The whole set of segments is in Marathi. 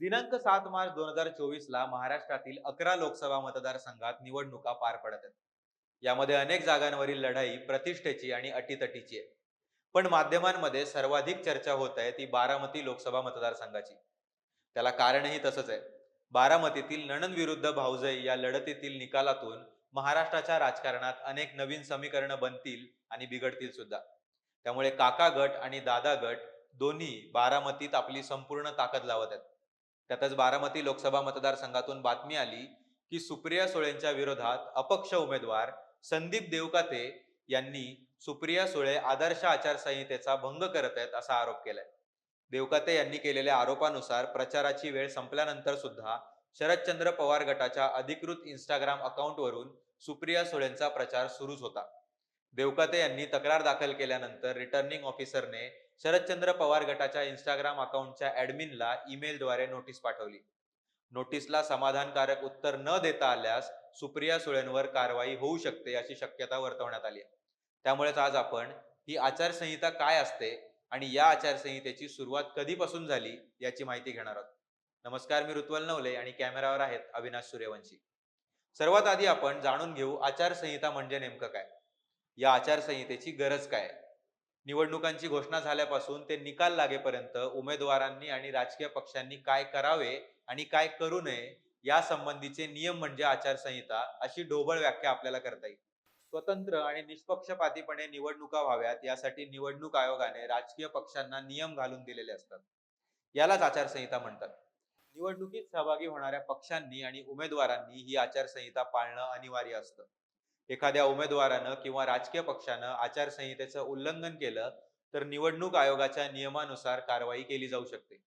दिनांक सात मार्च दोन हजार चोवीस ला महाराष्ट्रातील अकरा लोकसभा मतदारसंघात निवडणुका पार पडत आहेत. यामध्ये अनेक जागांवरील लढाई प्रतिष्ठेची आणि अटीतटीची आहे. पण माध्यमांमध्ये सर्वाधिक चर्चा होत आहे ती बारामती लोकसभा मतदारसंघाची. त्याला कारणही तसंच आहे. बारामतीतील नणंद विरुद्ध भाऊजई या लढतीतील निकालातून महाराष्ट्राच्या राजकारणात अनेक नवीन समीकरणं बनतील आणि बिघडतील सुद्धा. त्यामुळे काका गट आणि दादा गट दोन्ही बारामतीत आपली संपूर्ण ताकद लावत आहेत. त्यातच बारामती लोकसभा मतदारसंघातून बातमी आली की सुप्रिया सुळेंच्या विरोधात अपक्ष उमेदवार संदीप देवकाते यांनी सुप्रिया सुळे आदर्श आचारसंहितेचा भंग करत आहेत असा आरोप केलाय. देवकाते यांनी केलेल्या आरोपानुसार प्रचाराची वेळ संपल्यानंतर सुद्धा शरदचंद्र पवार गटाच्या अधिकृत इंस्टाग्राम अकाउंटवरून सुप्रिया सुळेंचा प्रचार सुरूच होता. देवकाते यांनी तक्रार दाखल केल्यानंतर रिटर्निंग ऑफिसरने शरदचंद्र पवार गटाच्या इंस्टाग्राम अकाउंटच्या ऍडमिनला ईमेलद्वारे नोटीस पाठवली. नोटीसला समाधानकारक उत्तर न देता आल्यास सुप्रिया सुळेंवर कारवाई होऊ शकते अशी शक्यता वर्तवण्यात आली आहे. त्यामुळेच आज आपण ही आचारसंहिता काय असते आणि या आचारसंहितेची सुरुवात कधीपासून झाली याची माहिती घेणार आहोत. नमस्कार मी ऋत्वल नवले आणि कॅमेरावर आहेत अविनाश सूर्यवंशी. सर्वात आधी आपण जाणून घेऊ आचारसंहिता म्हणजे नेमकं काय. या आचारसंहितेची गरज काय निवडणुकांची घोषणा झाल्यापासून ते निकाल लागेपर्यंत उमेदवारांनी आणि राजकीय पक्षांनी काय करावे आणि काय करू नये या संबंधीचे नियम म्हणजे आचारसंहिता अशी ढोबळ व्याख्या आपल्याला करता येईल. स्वतंत्र आणि निष्पक्षपातीपणे निवडणुका व्हाव्यात यासाठी निवडणूक आयोगाने राजकीय पक्षांना नियम घालून दिलेले असतात. यालाच आचारसंहिता म्हणतात. निवडणुकीत सहभागी होणाऱ्या पक्षांनी आणि उमेदवारांनी ही आचारसंहिता पाळणं अनिवार्य असतं. एखाद्या उमेदवारानं किंवा राजकीय पक्षानं आचारसंहितेचं उल्लंघन केलं तर निवडणूक आयोगाच्या नियमानुसार कारवाई केली जाऊ शकते.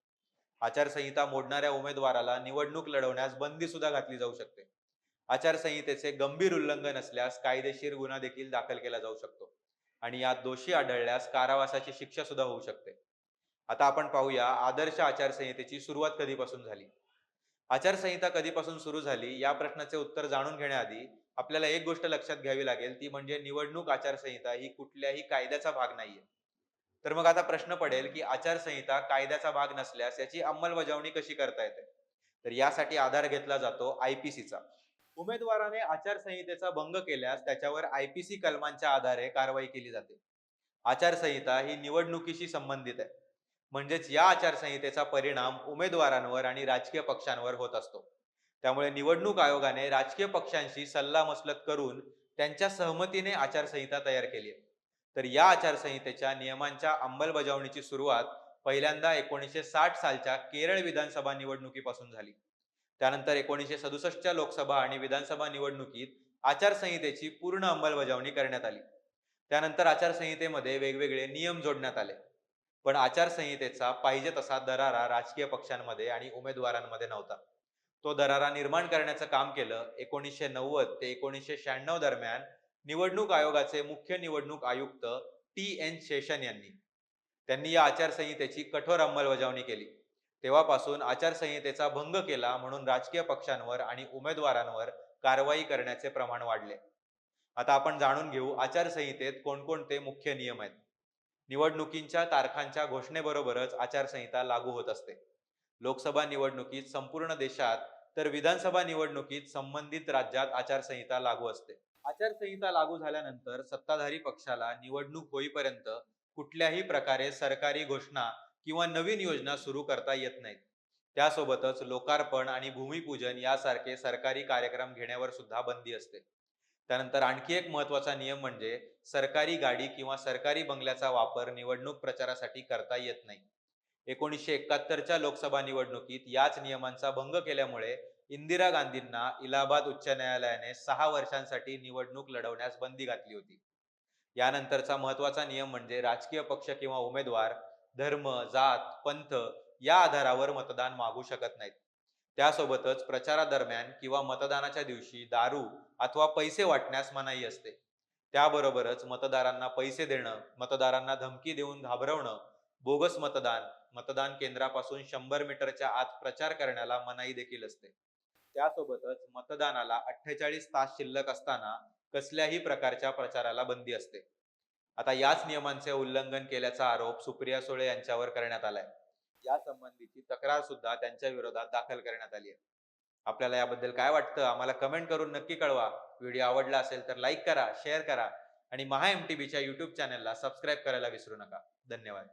आचारसंहिता मोडणाऱ्या उमेदवाराला निवडणूक लढवण्यास बंदी सुद्धा घातली जाऊ शकते. आचारसंहितेचे गंभीर उल्लंघन असल्यास कायदेशीर गुन्हा देखील दाखल केला जाऊ शकतो आणि यात दोषी आढळल्यास कारावासाची शिक्षा सुद्धा होऊ शकते. आता आपण पाहूया आदर्श आचारसंहितेची सुरुवात कधीपासून झाली? आचारसंहिता कधीपासून सुरू झाली? या प्रश्नाचे उत्तर जाणून घेण्याआधी आपल्याला एक गोष्ट लक्षात घ्यावी लागेल ती म्हणजे निवडणूक आचारसंहिता ही कुठल्याही कायद्याचा भाग नाहीये. तर मग आता प्रश्न पडेल की आचारसंहिता कायद्याचा भाग नसल्यास याची अंमलबजावणी कशी करता येते? तर यासाठी आधार घेतला जातो आयपीसीचा उमेदवाराने आचारसंहितेचा भंग केल्यास त्याच्यावर आयपीसी कलमांच्या आधारे कारवाई केली जाते. आचारसंहिता ही निवडणुकीशी संबंधित आहे. म्हणजेच या आचारसंहितेचा परिणाम उमेदवारांवर आणि राजकीय पक्षांवर होत असतो. त्यामुळे निवडणूक आयोगाने राजकीय पक्षांशी सल्लामसलत करून त्यांच्या सहमतीने आचारसंहिता तयार केली आहे. तर या आचारसंहितेच्या नियमांच्या अंमलबजावणीची सुरुवात पहिल्यांदा एकोणीसशे साठ सालच्या केरळ विधानसभा निवडणुकीपासून झाली. त्यानंतर एकोणीसशे सदुसष्टच्या लोकसभा आणि विधानसभा निवडणुकीत आचारसंहितेची पूर्ण अंमलबजावणी करण्यात आली. त्यानंतर आचारसंहितेमध्ये वेगवेगळे नियम जोडण्यात आले. पण आचारसंहितेचा पाहिजे तसा दरारा राजकीय पक्षांमध्ये आणि उमेदवारांमध्ये नव्हता. तो दरारा निर्माण करण्याचं काम केलं एकोणीसशे नव्वद ते एकोणीसशे शहाण्णव दरम्यान निवडणूक आयोगाचे मुख्य निवडणूक आयुक्त टी एन शेषन यांनी. त्यांनी या आचारसंहितेची कठोर अंमलबजावणी केली. तेव्हापासून आचारसंहितेचा भंग केला म्हणून राजकीय पक्षांवर आणि उमेदवारांवर कारवाई करण्याचे प्रमाण वाढले. आता आपण जाणून घेऊ आचारसंहितेत कोणकोणते मुख्य नियम आहेत. निवडणुकींच्या तारखांच्या घोषणेबरोबरच आचारसंहिता लागू होत असते. लोकसभा निवडणुकीत संपूर्ण देशात तर विधानसभा निवडणुकीत संबंधित राज्यात आचारसंहिता लागू असते. आचारसंहिता लागू झाल्यानंतर सत्ताधारी पक्षाला निवडणूक होईपर्यंत कुठल्याही प्रकारे सरकारी घोषणा किंवा नवीन योजना सुरू करता येत नाहीत. त्यासोबतच लोकार्पण आणि भूमिपूजन यासारखे सरकारी कार्यक्रम घेण्यावर सुद्धा बंदी असते. त्यानंतर आणखी एक महत्त्वाचा नियम म्हणजे सरकारी गाडी किंवा सरकारी बंगल्याचा वापर निवडणूक प्रचारासाठी करता येत नाही. एकोणीसशे एकाहत्तरच्या लोकसभा निवडणुकीत याच नियमांचा भंग केल्यामुळे इंदिरा गांधींना इलाहाबाद उच्च न्यायालयाने सहा वर्षांसाठी निवडणूक लढवण्यास बंदी घातली होती. यानंतरचा महत्त्वाचा नियम म्हणजे राजकीय पक्ष किंवा उमेदवार धर्म जात पंथ या आधारावर मतदान मागू शकत नाहीत. त्यासोबतच प्रचारादरम्यान किंवा मतदानाच्या दिवशी दारू अथवा पैसे वाटण्यास मनाई असते. त्याबरोबरच मतदारांना पैसे देणं मतदारांना धमकी देऊन घाबरवणं बोगस मतदान मतदान केंद्रापासून शंभर मीटरच्या आत प्रचार करण्याला मनाई देखील असते. त्यासोबतच मतदानाला अठ्ठेचाळीस तास शिल्लक असताना कसल्याही प्रकारच्या प्रचाराला बंदी असते. आता याच नियमांचे उल्लंघन केल्याचा आरोप सुप्रिया सुळे यांच्यावर करण्यात आलाय. या संबंधीची तक्रार सुद्धा त्यांच्या विरोधात दाखल करण्यात आली आहे. आपल्याला याबद्दल काय वाटतं? आम्हाला कमेंट करून नक्की कळवा. व्हिडिओ आवडला असेल तर लाईक करा शेअर करा आणि महा एम टी बीच्या युट्यूब चॅनलला सबस्क्राईब करायला विसरू नका. धन्यवाद.